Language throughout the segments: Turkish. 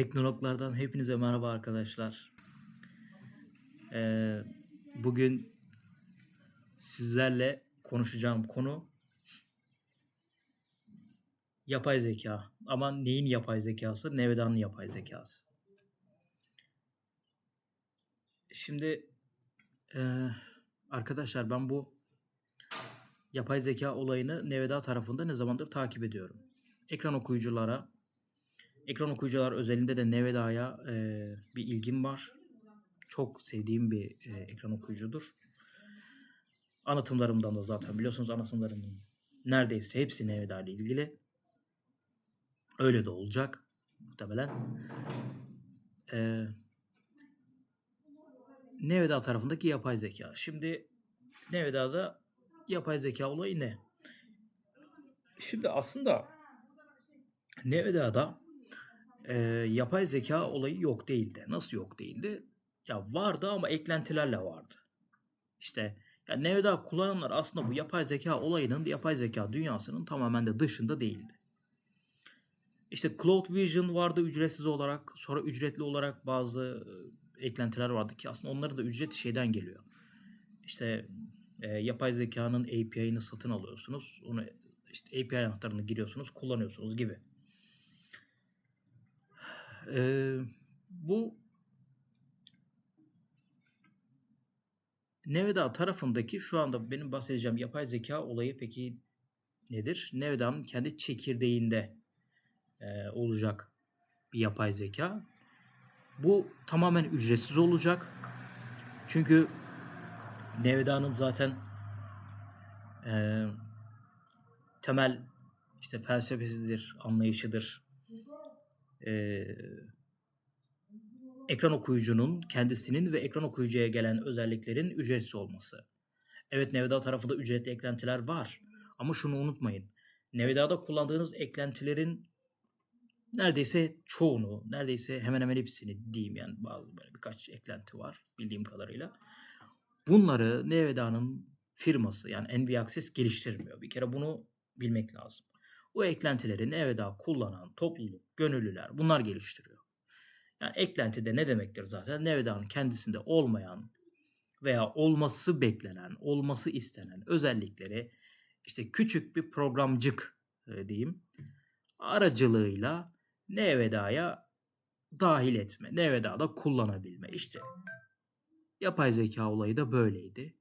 Teknologlardan hepinize merhaba arkadaşlar. Ee, bugün sizlerle konuşacağım konu yapay zeka. Ama neyin yapay zekası? Nevedan'ın yapay zekası. Şimdi e, arkadaşlar ben bu yapay zeka olayını Neveda tarafında ne zamandır takip ediyorum. Ekran okuyuculara Ekran okuyucular özelinde de Neveda'ya e, bir ilgim var. Çok sevdiğim bir e, ekran okuyucudur. Anlatımlarımdan da zaten biliyorsunuz anlatımlarımın neredeyse hepsi Neveda ile ilgili. Öyle de olacak muhtemelen. E, Neveda tarafındaki yapay zeka. Şimdi Neveda'da yapay zeka olayı ne? Şimdi aslında Neveda'da e, yapay zeka olayı yok değildi. Nasıl yok değildi? Ya vardı ama eklentilerle vardı. İşte ya Nevada kullananlar aslında bu yapay zeka olayının, yapay zeka dünyasının tamamen de dışında değildi. İşte Cloud Vision vardı ücretsiz olarak. Sonra ücretli olarak bazı eklentiler vardı ki aslında onların da ücret şeyden geliyor. İşte e, yapay zekanın API'ını satın alıyorsunuz. Onu işte API anahtarını giriyorsunuz, kullanıyorsunuz gibi. Ee, bu Nevada tarafındaki şu anda benim bahsedeceğim yapay zeka olayı peki nedir? Neveda'nın kendi çekirdeğinde e, olacak bir yapay zeka. Bu tamamen ücretsiz olacak. Çünkü Neveda'nın zaten e, temel işte felsefesidir, anlayışıdır, e, ekran okuyucunun kendisinin ve ekran okuyucuya gelen özelliklerin ücretsiz olması. Evet Nevada tarafında ücretli eklentiler var. Ama şunu unutmayın. Neveda'da kullandığınız eklentilerin neredeyse çoğunu, neredeyse hemen hemen hepsini diyeyim yani bazı böyle birkaç eklenti var bildiğim kadarıyla. Bunları Neveda'nın firması yani NV Access geliştirmiyor. Bir kere bunu bilmek lazım. O eklentileri Nevada kullanan topluluk, gönüllüler bunlar geliştiriyor. Yani eklenti de ne demektir zaten? Neveda'nın kendisinde olmayan veya olması beklenen, olması istenen özellikleri işte küçük bir programcık e, diyeyim aracılığıyla Neveda'ya dahil etme, Neveda'da kullanabilme. İşte yapay zeka olayı da böyleydi.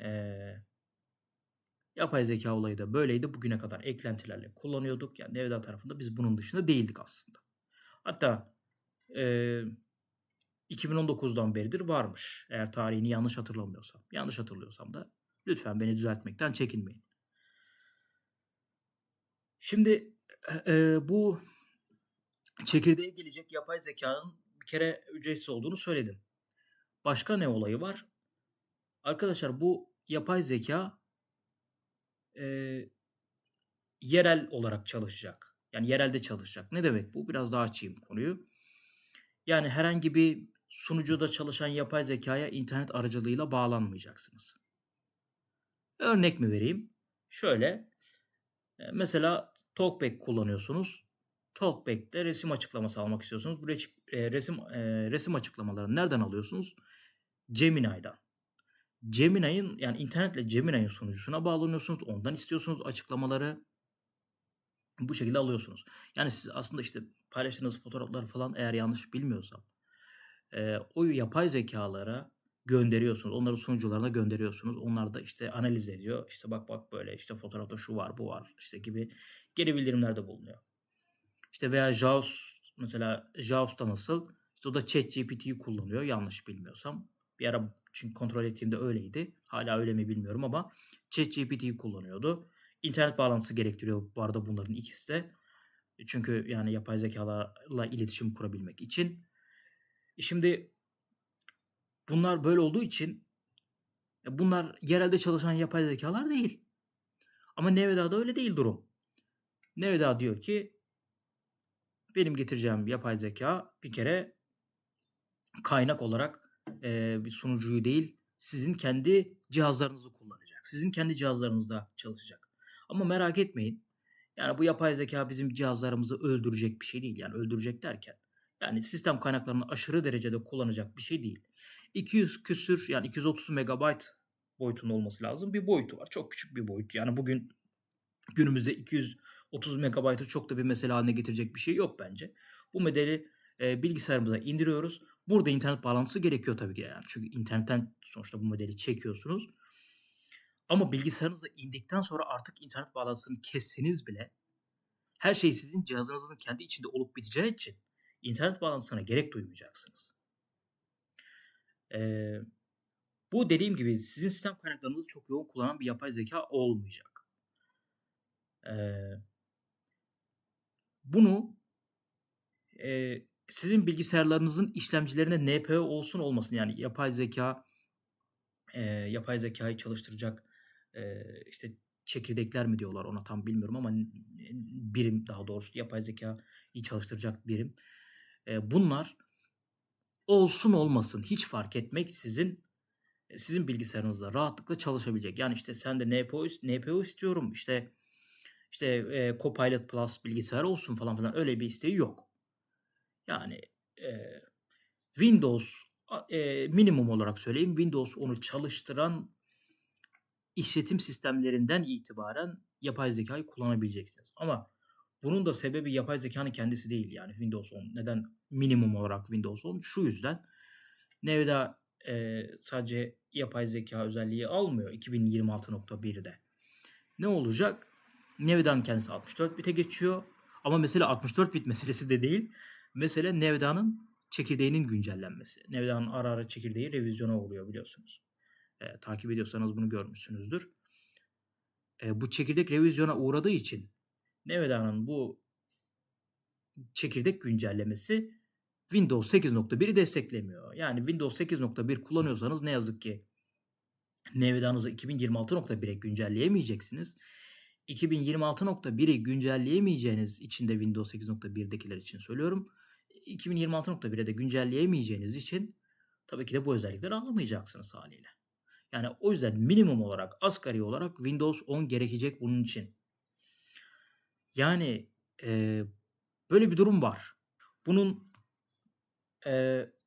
Ee, Yapay zeka olayı da böyleydi. Bugüne kadar eklentilerle kullanıyorduk. Yani Nevada tarafında biz bunun dışında değildik aslında. Hatta e, 2019'dan beridir varmış. Eğer tarihini yanlış hatırlamıyorsam. Yanlış hatırlıyorsam da lütfen beni düzeltmekten çekinmeyin. Şimdi e, bu çekirdeğe gelecek yapay zekanın bir kere ücretsiz olduğunu söyledim. Başka ne olayı var? Arkadaşlar bu yapay zeka e, yerel olarak çalışacak. Yani yerelde çalışacak. Ne demek bu? Biraz daha açayım konuyu. Yani herhangi bir sunucuda çalışan yapay zekaya internet aracılığıyla bağlanmayacaksınız. Örnek mi vereyim? Şöyle. Mesela Talkback kullanıyorsunuz. Talkback'te resim açıklaması almak istiyorsunuz. Bu resim resim açıklamalarını nereden alıyorsunuz? Gemini'den. Gemini'nin yani internetle Gemini'nin sunucusuna bağlanıyorsunuz. Ondan istiyorsunuz açıklamaları. Bu şekilde alıyorsunuz. Yani siz aslında işte paylaştığınız fotoğraflar falan eğer yanlış bilmiyorsam e, o yapay zekalara gönderiyorsunuz. Onları sunucularına gönderiyorsunuz. Onlar da işte analiz ediyor. İşte bak bak böyle işte fotoğrafta şu var bu var işte gibi geri bildirimlerde bulunuyor. İşte veya JAWS mesela JAWS'ta nasıl? İşte o da ChatGPT'yi kullanıyor yanlış bilmiyorsam. Bir ara çünkü kontrol ettiğimde öyleydi. Hala öyle mi bilmiyorum ama ChatGPT'yi kullanıyordu. İnternet bağlantısı gerektiriyor bu arada bunların ikisi de. Çünkü yani yapay zekalarla iletişim kurabilmek için. E şimdi bunlar böyle olduğu için e bunlar yerelde çalışan yapay zekalar değil. Ama Neveda'da öyle değil durum. Neveda diyor ki benim getireceğim yapay zeka bir kere kaynak olarak e, bir sunucuyu değil sizin kendi cihazlarınızı kullanacak. Sizin kendi cihazlarınızda çalışacak. Ama merak etmeyin. Yani bu yapay zeka bizim cihazlarımızı öldürecek bir şey değil. Yani öldürecek derken, yani sistem kaynaklarını aşırı derecede kullanacak bir şey değil. 200 küsür yani 230 megabayt boyutunda olması lazım. Bir boyutu var. Çok küçük bir boyut. Yani bugün günümüzde 230 megabaytı çok da bir mesele haline getirecek bir şey yok bence. Bu modeli e, bilgisayarımıza indiriyoruz. Burada internet bağlantısı gerekiyor tabii ki yani. Çünkü internetten sonuçta bu modeli çekiyorsunuz. Ama bilgisayarınıza indikten sonra artık internet bağlantısını kesseniz bile her şey sizin cihazınızın kendi içinde olup biteceği için internet bağlantısına gerek duymayacaksınız. Eee, bu dediğim gibi sizin sistem kaynaklarınızı çok yoğun kullanan bir yapay zeka olmayacak. Eee bunu eee, sizin bilgisayarlarınızın işlemcilerine NPU olsun olmasın yani yapay zeka eee, yapay zekayı çalıştıracak eee, işte çekirdekler mi diyorlar ona tam bilmiyorum ama birim daha doğrusu yapay zekayı çalıştıracak birim. Eee, bunlar olsun olmasın hiç fark etmeksizin e, sizin bilgisayarınızda rahatlıkla çalışabilecek. Yani işte sen de NPU, is- NPU istiyorum işte işte e, Copilot Plus bilgisayar olsun falan filan öyle bir isteği yok. Yani e, Windows e, minimum olarak söyleyeyim Windows onu çalıştıran işletim sistemlerinden itibaren yapay zekayı kullanabileceksiniz. Ama bunun da sebebi yapay zekanın kendisi değil yani Windows 10. Neden minimum olarak Windows 10? Şu yüzden Nevada e, sadece yapay zeka özelliği almıyor 2026.1'de. Ne olacak? Neveda'nın kendisi 64 bite geçiyor. Ama mesele 64 bit meselesi de değil. Mesele Neveda'nın çekirdeğinin güncellenmesi. Neveda'nın ara ara çekirdeği revizyona uğruyor biliyorsunuz. E, takip ediyorsanız bunu görmüşsünüzdür. E, bu çekirdek revizyona uğradığı için Neveda'nın bu çekirdek güncellemesi Windows 8.1'i desteklemiyor. Yani Windows 8.1 kullanıyorsanız ne yazık ki Neveda'nızı 2026.1'e güncelleyemeyeceksiniz. 2026.1'i güncelleyemeyeceğiniz için de Windows 8.1'dekiler için söylüyorum. 2026.1'e de güncelleyemeyeceğiniz için tabii ki de bu özellikleri alamayacaksınız haliyle. Yani o yüzden minimum olarak, asgari olarak Windows 10 gerekecek bunun için. Yani e, böyle bir durum var. Bunun e,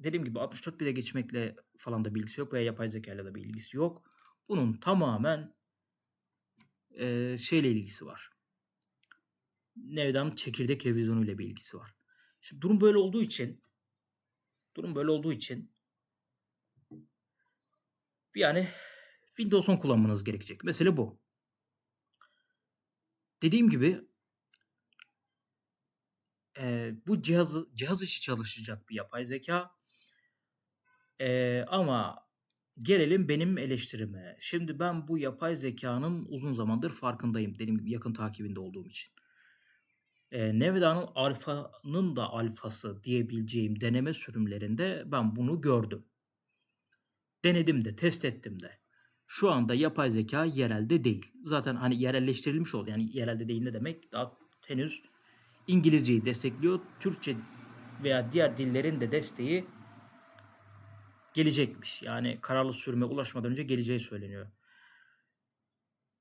dediğim gibi 64 bile geçmekle falan da bilgisi yok veya yapay zeka ile de bir ilgisi yok. Bunun tamamen e, şeyle ilgisi var. Nevda'nın çekirdek revizyonu ile bir ilgisi var. Şimdi durum böyle olduğu için durum böyle olduğu için yani Windows 10 kullanmanız gerekecek. Mesele bu. Dediğim gibi e, bu cihazı cihaz işi çalışacak bir yapay zeka. E, ama gelelim benim eleştirime. Şimdi ben bu yapay zekanın uzun zamandır farkındayım. Dediğim gibi yakın takibinde olduğum için. E, Neveda'nın alfanın da alfası diyebileceğim deneme sürümlerinde ben bunu gördüm. Denedim de, test ettim de. Şu anda yapay zeka yerelde değil. Zaten hani yerelleştirilmiş oldu. Yani yerelde değil ne demek? Daha henüz İngilizceyi destekliyor. Türkçe veya diğer dillerin de desteği gelecekmiş. Yani kararlı sürüme ulaşmadan önce geleceği söyleniyor.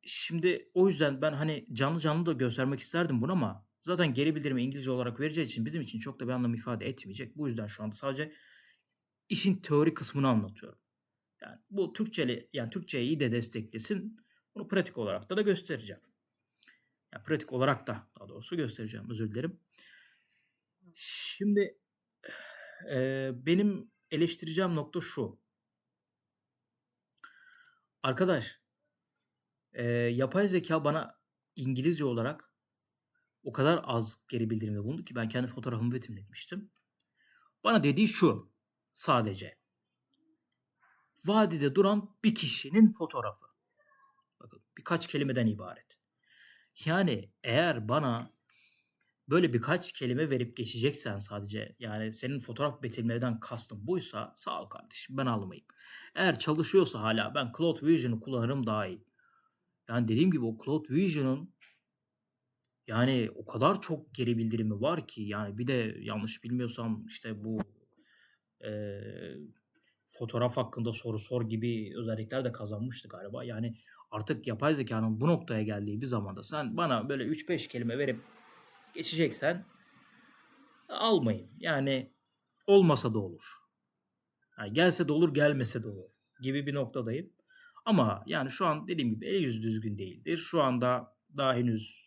Şimdi o yüzden ben hani canlı canlı da göstermek isterdim bunu ama zaten geri bildirimi İngilizce olarak vereceği için bizim için çok da bir anlam ifade etmeyecek. Bu yüzden şu anda sadece işin teori kısmını anlatıyorum. Yani bu Türkçeli yani Türkçeyi de desteklesin. Bunu pratik olarak da da göstereceğim. Yani pratik olarak da daha doğrusu göstereceğim. Özür dilerim. Şimdi e, benim eleştireceğim nokta şu. Arkadaş, e, yapay zeka bana İngilizce olarak o kadar az geri bildirimde bulundu ki ben kendi fotoğrafımı betimletmiştim. Bana dediği şu sadece. Vadide duran bir kişinin fotoğrafı. Bakın birkaç kelimeden ibaret. Yani eğer bana böyle birkaç kelime verip geçeceksen sadece yani senin fotoğraf betimlemeden kastın buysa sağ ol kardeşim ben almayayım. Eğer çalışıyorsa hala ben Cloud Vision'ı kullanırım daha iyi. Yani dediğim gibi o Cloud Vision'ın yani o kadar çok geri bildirimi var ki yani bir de yanlış bilmiyorsam işte bu eee, fotoğraf hakkında soru sor gibi özellikler de kazanmıştı galiba. Yani Artık yapay zekânın bu noktaya geldiği bir zamanda sen bana böyle 3-5 kelime verip geçeceksen almayın. Yani olmasa da olur. Yani gelse de olur, gelmese de olur gibi bir noktadayım. Ama yani şu an dediğim gibi eli yüzü düzgün değildir. Şu anda daha henüz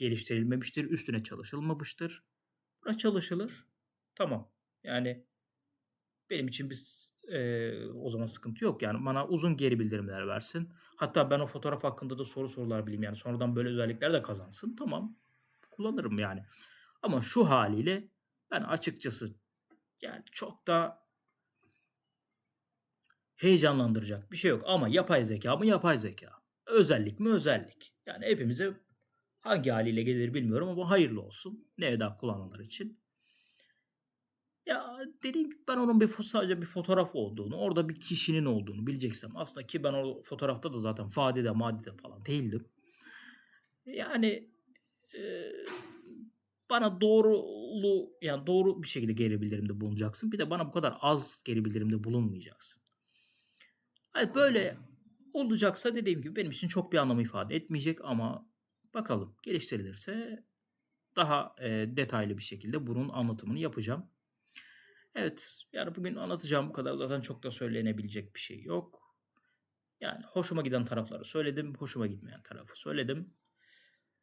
geliştirilmemiştir, üstüne çalışılmamıştır. Buna çalışılır. Tamam. Yani benim için biz eee, o zaman sıkıntı yok. Yani bana uzun geri bildirimler versin. Hatta ben o fotoğraf hakkında da soru sorular bileyim. Yani sonradan böyle özellikler de kazansın. Tamam. Kullanırım yani. Ama şu haliyle ben açıkçası yani çok da heyecanlandıracak bir şey yok. Ama yapay zeka mı yapay zeka? Özellik mi özellik? Yani hepimize hangi haliyle gelir bilmiyorum ama hayırlı olsun. NVDA kullananlar için. Ya dediğim gibi ben onun bir sadece bir fotoğraf olduğunu, orada bir kişinin olduğunu bileceksem aslında ki ben o fotoğrafta da zaten fadide madide falan değildim. Yani e, bana doğrulu yani doğru bir şekilde geri bildirimde bulunacaksın. Bir de bana bu kadar az geri bildirimde bulunmayacaksın. Hani böyle olacaksa dediğim gibi benim için çok bir anlam ifade etmeyecek ama bakalım geliştirilirse daha e, detaylı bir şekilde bunun anlatımını yapacağım. Evet, yani bugün anlatacağım bu kadar. Zaten çok da söylenebilecek bir şey yok. Yani hoşuma giden tarafları söyledim, hoşuma gitmeyen tarafı söyledim.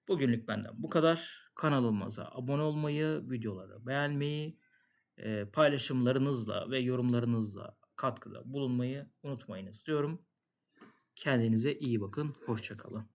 Bugünlük benden bu kadar. Kanalımıza abone olmayı, videoları beğenmeyi, e, paylaşımlarınızla ve yorumlarınızla katkıda bulunmayı unutmayınız diyorum. Kendinize iyi bakın, hoşça kalın.